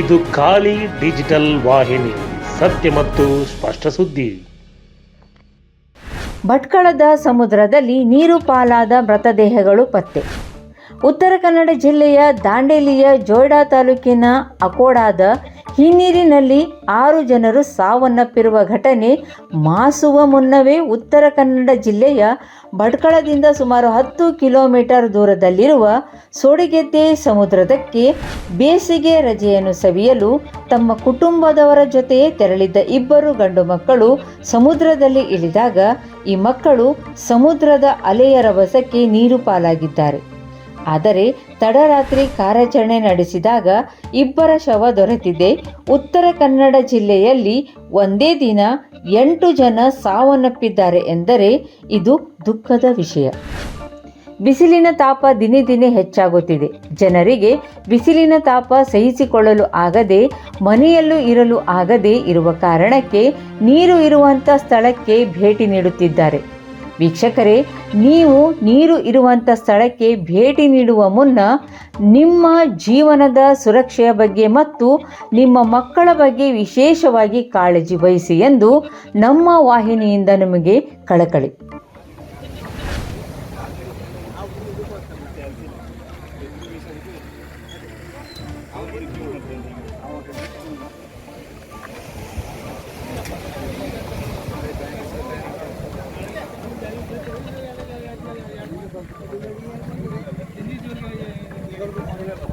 ಇದು ಖಾಲಿ ಡಿಜಿಟಲ್ ವಾಹಿನಿ, ಸತ್ಯ ಮತ್ತು ಸ್ಪಷ್ಟ ಸುದ್ದಿ. ಭಟ್ಕಳದ ಸಮುದ್ರದಲ್ಲಿ ನೀರು ಪಾಲಾದ ಮೃತದೇಹಗಳು ಪತ್ತೆ. ಉತ್ತರ ಕನ್ನಡ ಜಿಲ್ಲೆಯ ದಾಂಡೇಲಿಯ ಜೋಯ್ಡಾ ತಾಲೂಕಿನ ಅಕೋಡಾದ ಹಿನ್ನೀರಿನಲ್ಲಿ ಆರು ಜನರು ಸಾವನ್ನಪ್ಪಿರುವ ಘಟನೆ ಮಾಸುವ ಮುನ್ನವೇ ಉತ್ತರ ಕನ್ನಡ ಜಿಲ್ಲೆಯ ಭಟ್ಕಳದಿಂದ ಸುಮಾರು ಹತ್ತು ಕಿಲೋಮೀಟರ್ ದೂರದಲ್ಲಿರುವ ಸೋಡಿಗೆದ್ದೆ ಸಮುದ್ರದಕ್ಕೆ ಬೇಸಿಗೆ ರಜೆಯನ್ನು ಸವಿಯಲು ತಮ್ಮ ಕುಟುಂಬದವರ ಜೊತೆ ತೆರಳಿದ್ದ ಇಬ್ಬರು ಗಂಡು ಮಕ್ಕಳು ಸಮುದ್ರದಲ್ಲಿ ಇಳಿದಾಗ ಈ ಮಕ್ಕಳು ಸಮುದ್ರದ ಅಲೆಯ ರಭಸಕ್ಕೆ ನೀರು ಪಾಲಾಗಿದ್ದಾರೆ. ಆದರೆ ತಡರಾತ್ರಿ ಕಾರ್ಯಾಚರಣೆ ನಡೆಸಿದಾಗ ಇಬ್ಬರ ಶವ ದೊರೆತಿದೆ. ಉತ್ತರ ಕನ್ನಡ ಜಿಲ್ಲೆಯಲ್ಲಿ ಒಂದೇ ದಿನ ಎಂಟು ಜನ ಸಾವನ್ನಪ್ಪಿದ್ದಾರೆ ಎಂದರೆ ಇದು ದುಃಖದ ವಿಷಯ. ಬಿಸಿಲಿನ ತಾಪ ದಿನೇ ದಿನೇ ಹೆಚ್ಚಾಗುತ್ತಿದೆ. ಜನರಿಗೆ ಬಿಸಿಲಿನ ತಾಪ ಸಹಿಸಿಕೊಳ್ಳಲು ಆಗದೆ, ಮನೆಯಲ್ಲೂ ಇರಲು ಆಗದೆ ಇರುವ ಕಾರಣಕ್ಕೆ ನೀರು ಇರುವಂಥ ಸ್ಥಳಕ್ಕೆ ಭೇಟಿ ನೀಡುತ್ತಿದ್ದಾರೆ. ವೀಕ್ಷಕರೇ, ನೀವು ನೀರು ಇರುವಂಥ ಸ್ಥಳಕ್ಕೆ ಭೇಟಿ ನೀಡುವ ಮುನ್ನ ನಿಮ್ಮ ಜೀವನದ ಸುರಕ್ಷೆಯ ಬಗ್ಗೆ ಮತ್ತು ನಿಮ್ಮ ಮಕ್ಕಳ ಬಗ್ಗೆ ವಿಶೇಷವಾಗಿ ಕಾಳಜಿ ವಹಿಸಿ ಎಂದು ನಮ್ಮ ವಾಹಿನಿಯಿಂದ ನಿಮಗೆ ಕಳಕಳಿ. Gracias.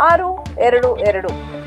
ಆರು ಎರಡು ಎರಡು.